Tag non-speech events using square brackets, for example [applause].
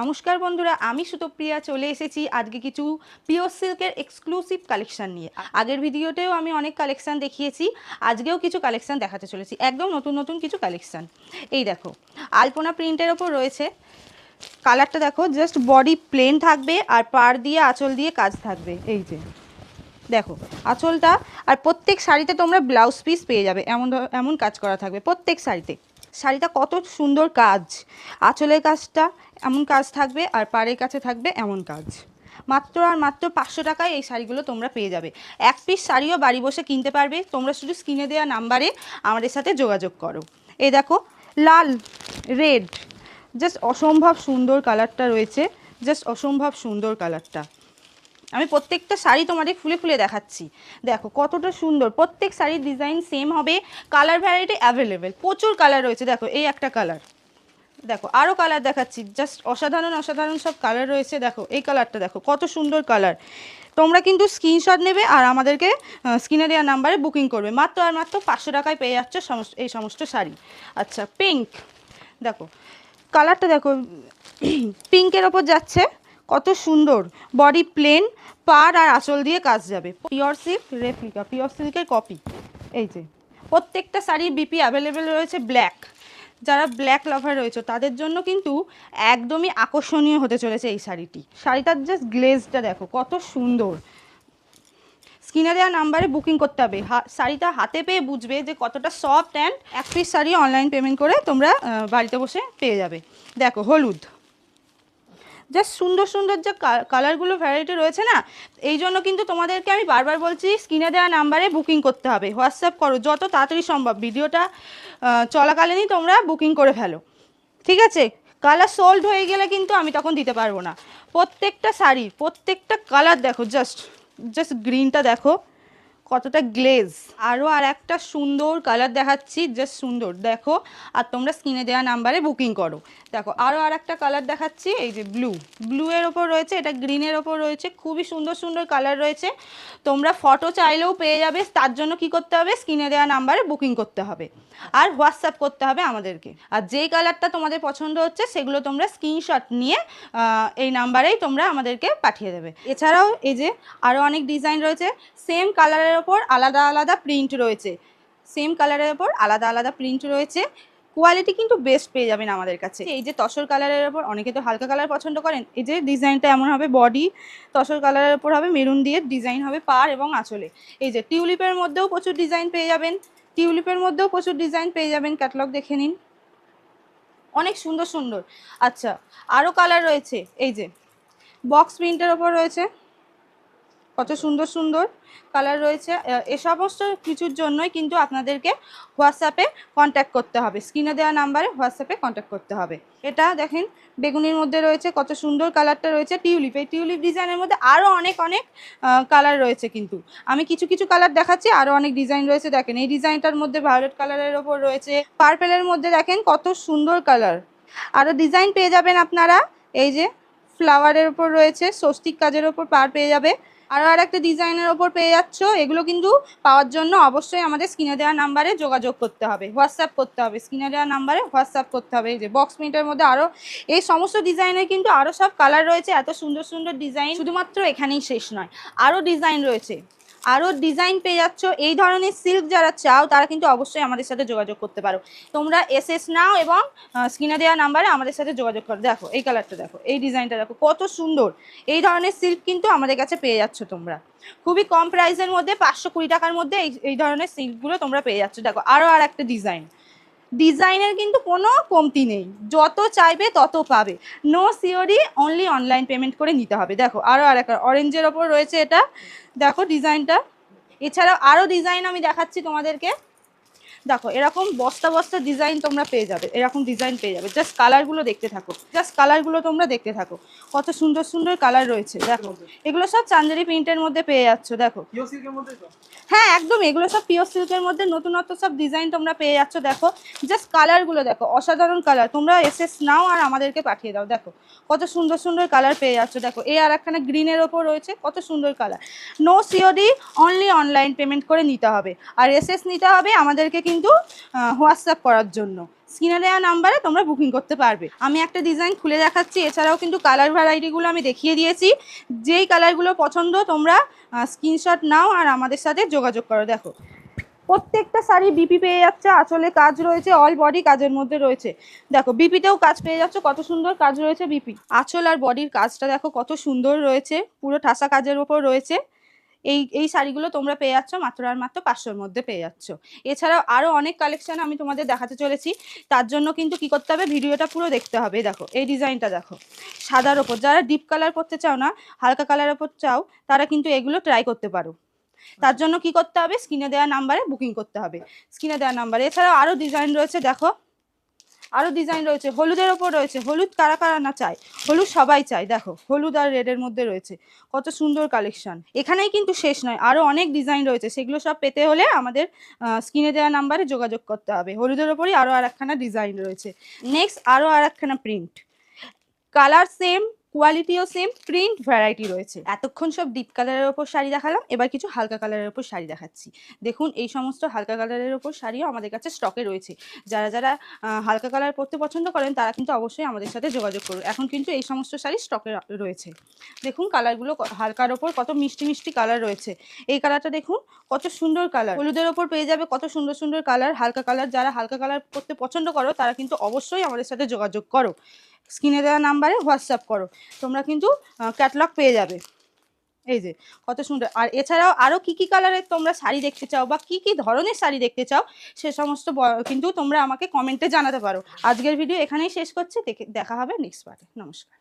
নমস্কার বন্ধুরা, আমি সুতপ্রিয়া, চলে এসেছি আজকে কিছু পিওর সিল্কের এক্সক্লুসিভ কালেকশন নিয়ে। আগের ভিডিওতেও আমি অনেক কালেকশান দেখিয়েছি, আজকেও কিছু কালেকশান দেখাতে চলেছি, একদম নতুন নতুন কিছু কালেকশান এই দেখো, আলপনা প্রিন্টের ওপর রয়েছে। কালারটা দেখো জাস্ট বডি প্লেন থাকবে আর পার দিয়ে আঁচল দিয়ে কাজ থাকবে, এই যে। দেখো, আঁচলটা, আর প্রত্যেক শাড়িতে তোমরা ব্লাউজ পিস পেয়ে যাবে, এমন এমন কাজ করা থাকবে, প্রত্যেক শাড়িতে। শাড়িটা কত সুন্দর কাজ। আঁচলের কাজটা এমন কাজ থাকবে আর পাড়ের কাছে থাকবে এমন কাজ। মাত্র আর মাত্র পাঁচশো টাকায় এই শাড়িগুলো তোমরা পেয়ে যাবে। এক পিস শাড়িও বাড়ি বসে কিনতে পারবে। তোমরা শুধু স্ক্রিনে দেওয়া নাম্বারে আমাদের সাথে যোগাযোগ করো। এই দেখো, লাল রেড জাস্ট অসম্ভব সুন্দর কালারটা রয়েছে। জাস্ট অসম্ভব সুন্দর কালারটা আমি প্রত্যেকটা শাড়ি তোমাদের খুলে খুলে দেখাচ্ছি। দেখো, কতটা সুন্দর। প্রত্যেক শাড়ির ডিজাইন সেম হবে কালার ভ্যারাইটি অ্যাভেলেবেল প্রচুর কালার রয়েছে। দেখো, এই একটা কালার দেখো আরও কালার দেখাচ্ছি। জাস্ট অসাধারণ অসাধারণ সব কালার রয়েছে। দেখো, এই কালারটা দেখো, কত সুন্দর কালার তোমরা কিন্তু স্ক্রিনশট নেবে আর আমাদেরকে স্ক্রিনে দেওয়ার নাম্বারে বুকিং করবে। মাত্র আর মাত্র পাঁচশো টাকায় পেয়ে যাচ্ছ সমস্ত, এই সমস্ত শাড়ি। আচ্ছা পিঙ্ক দেখো কালারটা দেখো [clears throat] পিঙ্কের ওপর যাচ্ছে। কত সুন্দর। বডি প্লেন পাড় আর আঁচল দিয়ে কাজ যাবে। পিওর সিল্ক রেপ্লিকা পিওর সিল্কের কপি এই যে, প্রত্যেকটা শাড়ির বিপি অ্যাভেলেবেল রয়েছে ব্ল্যাক যারা ব্ল্যাক লাভার রয়েছে, তাদের জন্য কিন্তু একদমই আকর্ষণীয় হতে চলেছে এই শাড়িটি। শাড়িটার জাস্ট গ্লেজটা দেখো, কত সুন্দর। স্ক্রিনে দেওয়া নাম্বারে বুকিং করতে হবে। শাড়িটা হাতে পেয়ে বুঝবে যে কতটা সফট অ্যান্ড এক পিস শাড়ি অনলাইন পেমেন্ট করে তোমরা বাড়িতে বসে পেয়ে যাবে। দেখো, হলুদ। জাস্ট সুন্দর সুন্দর যে কালারগুলো ভ্যারাইটি রয়েছে না, এই জন্য কিন্তু তোমাদেরকে আমি বারবার বলছি স্ক্রিনে দেওয়া নাম্বারে বুকিং করতে হবে। হোয়াটসঅ্যাপ করো, যত তাড়াতাড়ি সম্ভব। ভিডিওটা চলাকালীনই তোমরা বুকিং করে ফেলো। ঠিক আছে? কালার সোল্ড হয়ে গেলে কিন্তু আমি তখন দিতে পারব না। প্রত্যেকটা শাড়ি, প্রত্যেকটা কালার দেখো জাস্ট জাস্ট গ্রিনটা দেখো। কতটা গ্লেজ আরও আর একটা সুন্দর কালার দেখাচ্ছি জাস্ট সুন্দর। দেখো, আর তোমরা স্ক্রিনে দেওয়া নাম্বারে বুকিং করো। দেখো আরও আর একটা কালার দেখাচ্ছি, এই যে ব্লু ব্লু এর ওপর রয়েছে, এটা গ্রিনের ওপর রয়েছে, খুবই সুন্দর সুন্দর কালার রয়েছে। তোমরা ফটো চাইলেও পেয়ে যাবে, তার জন্য কি করতে হবে? স্ক্রিনে দেওয়া নাম্বারে বুকিং করতে হবে। আর হোয়াটসঅ্যাপ করতে হবে আমাদেরকে। আর যেই কালারটা তোমাদের পছন্দ হচ্ছে, সেগুলো তোমরা স্ক্রিনশট নিয়ে এই নাম্বারেই তোমরা আমাদেরকে পাঠিয়ে দেবে। এছাড়াও এই যে আরও অনেক ডিজাইন রয়েছে সেম কালারের ওপর আলাদা আলাদা প্রিন্ট রয়েছে। সেম কালারের ওপর আলাদা আলাদা প্রিন্ট রয়েছে। কোয়ালিটি কিন্তু বেস্ট পেয়ে যাবেন আমাদের কাছে। এই যে তসর কালারের ওপর, অনেকে তো হালকা কালার পছন্দ করেন, এই যে ডিজাইনটা এমন হবে বডি তসর কালারের ওপর হবে মেরুন দিয়ে ডিজাইন হবে পার এবং আঁচলে। এই যে টিউলিপের মধ্যেও প্রচুর ডিজাইন পেয়ে যাবেন টিউলিপের মধ্যেও প্রচুর ডিজাইন পেয়ে যাবেন ক্যাটলগ দেখে নিন। অনেক সুন্দর সুন্দর। আচ্ছা আরও কালার রয়েছে, এই যে বক্স প্রিন্টের ওপর রয়েছে। কত সুন্দর সুন্দর কালার রয়েছে। এ সমস্ত কিছুর জন্যই কিন্তু আপনাদেরকে হোয়াটসঅ্যাপে কন্ট্যাক্ট করতে হবে। স্ক্রিনে দেওয়া নাম্বারে হোয়াটসঅ্যাপে কন্ট্যাক্ট করতে হবে। এটা দেখেন, বেগুনির মধ্যে রয়েছে, কত সুন্দর কালারটা রয়েছে টিউলিপ এই টিউলিপ ডিজাইনের মধ্যে আরও অনেক অনেক কালার রয়েছে কিন্তু। আমি কিছু কিছু কালার দেখাচ্ছি আরও অনেক ডিজাইন রয়েছে। দেখেন, এই ডিজাইনটার মধ্যে ভায়োলেট কালারের ওপর রয়েছে। পার্পেলের মধ্যে দেখেন, কত সুন্দর কালার আরও ডিজাইন পেয়ে যাবেন আপনারা। এই যে ফ্লাওয়ারের ওপর রয়েছে, স্বস্তিক কাজের ওপর পার পেয়ে যাবে। আরও আর একটা ডিজাইনের ওপর পেয়ে যাচ্ছ। এগুলো কিন্তু পাওয়ার জন্য অবশ্যই আমাদের স্ক্রিনে দেওয়া নাম্বারে যোগাযোগ করতে হবে। হোয়াটসঅ্যাপ করতে হবে। স্ক্রিনে দেওয়া নাম্বারে হোয়াটসঅ্যাপ করতে হবে। এই যে বক্স প্রিন্টের মধ্যে আরও এই সমস্ত ডিজাইনের কিন্তু আরও সব কালার রয়েছে। এত সুন্দর সুন্দর ডিজাইন শুধুমাত্র এখানেই শেষ নয়। আরও ডিজাইন রয়েছে। আরও ডিজাইন পেয়ে যাচ্ছ। এই ধরনের সিল্ক যারা চাও, তারা কিন্তু অবশ্যই আমাদের সাথে যোগাযোগ করতে পারো। তোমরা এস এস নাও এবং স্ক্রিনে দেওয়া নাম্বারে আমাদের সাথে যোগাযোগ করো। দেখো, এই কালারটা দেখো, এই ডিজাইনটা দেখো, কত সুন্দর। এই ধরনের সিল্ক কিন্তু আমাদের কাছে পেয়ে যাচ্ছ তোমরা। খুবই কম প্রাইসের মধ্যে, পাঁচশো কুড়ি টাকার মধ্যে এই ধরনের সিল্কগুলো তোমরা পেয়ে যাচ্ছ। দেখো আরও আর একটা ডিজাইন ডিজাইনের কিন্তু কোনো কমতি নেই। যত চাইবে তত পাবে। No COD only online payment করে নিতে হবে। দেখো আরও আর একটা অরেঞ্জের ওপর রয়েছে এটা। দেখো ডিজাইনটা এছাড়াও আরও ডিজাইন আমি দেখাচ্ছি তোমাদেরকে। দেখো এরকম বস্তা বস্তা ডিজাইন তোমরা পেয়ে যাবে এরকম ডিজাইন পেয়ে যাবে। জাস্ট কালারগুলো দেখতে থাকো জাস্ট কালারগুলো তোমরা দেখতে থাকো। কত সুন্দর সুন্দর কালার রয়েছে দেখো। এগুলো সব চান্দেরি প্রিন্টের মধ্যে পেয়ে যাচ্ছ দেখো। হ্যাঁ একদম এগুলো সব পিওর সিল্কের মধ্যে নতুনত্ব সব ডিজাইন তোমরা পেয়ে যাচ্ছ দেখো। জাস্ট কালারগুলো দেখো অসাধারণ কালার তোমরা এসএস নাও আর আমাদেরকে পাঠিয়ে দাও দেখো। কত সুন্দর সুন্দর কালার পেয়ে যাচ্ছ দেখো। এই আর একখানা গ্রিনের ওপর রয়েছে কত সুন্দর colour no COD only online payment করে নিতে হবে। আর এসএস নিতে হবে আমাদেরকে কিন্তু হোয়াটসঅ্যাপ করার জন্য। স্ক্রিনে দেওয়া নাম্বারে তোমরা বুকিং করতে পারবে। আমি একটা ডিজাইন খুলে দেখাচ্ছি, এছাড়াও কিন্তু কালার ভ্যারাইটিগুলো আমি দেখিয়ে দিয়েছি। যেই কালারগুলো পছন্দ, তোমরা স্ক্রিনশট নাও আর আমাদের সাথে যোগাযোগ করো। দেখো, প্রত্যেকটা শাড়ি বিপি পেয়ে যাচ্ছে। আঁচলে কাজ রয়েছে অল বডি কাজের মধ্যে রয়েছে। দেখো বিপিতেও কাজ পেয়ে যাচ্ছে, কত সুন্দর কাজ রয়েছে বিপি আঁচল আর বডির কাজটা দেখো, কত সুন্দর রয়েছে। পুরো ঠাসা কাজের ওপর রয়েছে। এই এই শাড়িগুলো তোমরা পেয়ে যাচ্ছ মাত্র আর মাত্র পাঁচশোর মধ্যে পেয়ে যাচ্ছ। এছাড়াও আরও অনেক কালেকশন আমি তোমাদের দেখাতে চলেছি। তার জন্য কিন্তু কি করতে হবে? ভিডিওটা পুরো দেখতে হবে। দেখো, এই ডিজাইনটা দেখো। সাদার ওপর, যারা ডিপ কালার করতে চাও না, হালকা কালার ওপর চাও, তারা কিন্তু এগুলো ট্রাই করতে পারো। তার জন্য কি করতে হবে? স্ক্রিনে দেওয়া নাম্বারে বুকিং করতে হবে। স্ক্রিনে দেওয়া নাম্বারে এছাড়াও আরও ডিজাইন রয়েছে, দেখো। আরও ডিজাইন রয়েছে। হলুদের ওপর রয়েছে। হলুদ কারা কারা না চায়? হলুদ সবাই চায়। দেখো, হলুদ আর রেডের মধ্যে রয়েছে। কত সুন্দর কালেকশন এখানেই কিন্তু শেষ নয়। আরও অনেক ডিজাইন রয়েছে। সেগুলো সব পেতে হলে আমাদের স্ক্রিনে দেওয়া নাম্বারে যোগাযোগ করতে হবে। হলুদের ওপরই আরও আর একখানা ডিজাইন রয়েছে। নেক্সট আরও আর একখানা প্রিন্ট কালার সেম কোয়ালিটিও সেম প্রিন্ট ভ্যারাইটি রয়েছে। এতক্ষণ সব ডিপ কালারের ওপর শাড়ি দেখালাম, এবার কিছু হালকা কালারের ওপর শাড়ি দেখাচ্ছি। দেখুন, এই সমস্ত হালকা কালারের ওপর শাড়িও আমাদের কাছে স্টকে রয়েছে। যারা যারা হালকা কালার পরতে পছন্দ করেন, তারা কিন্তু অবশ্যই আমাদের সাথে যোগাযোগ করুন। এখন কিন্তু এই সমস্ত শাড়ি স্টকে রয়েছে। দেখুন কালারগুলো হালকার ওপর কত মিষ্টি মিষ্টি কালার রয়েছে। এই কালারটা দেখুন, কত সুন্দর কালার হলুদের ওপর পেয়ে যাবে কত সুন্দর সুন্দর কালার হালকা কালার যারা হালকা কালার করতে পছন্দ করো, তারা কিন্তু অবশ্যই আমাদের সাথে যোগাযোগ করো। স্ক্রিনে দেওয়া নাম্বারে হোয়াটসঅ্যাপ করো। তোমরা কিন্তু ক্যাটলগ পেয়ে যাবে। এই যে, কত সুন্দর। আর এছাড়াও আরও কি কী কালারের তোমরা শাড়ি দেখতে চাও বা কি কি ধরনের শাড়ি দেখতে চাও, সে সমস্ত কিন্তু তোমরা আমাকে কমেন্টে জানাতে পারো। আজকের ভিডিও এখানেই শেষ করছি। দেখে হবে নেক্সট পার্টে নমস্কার।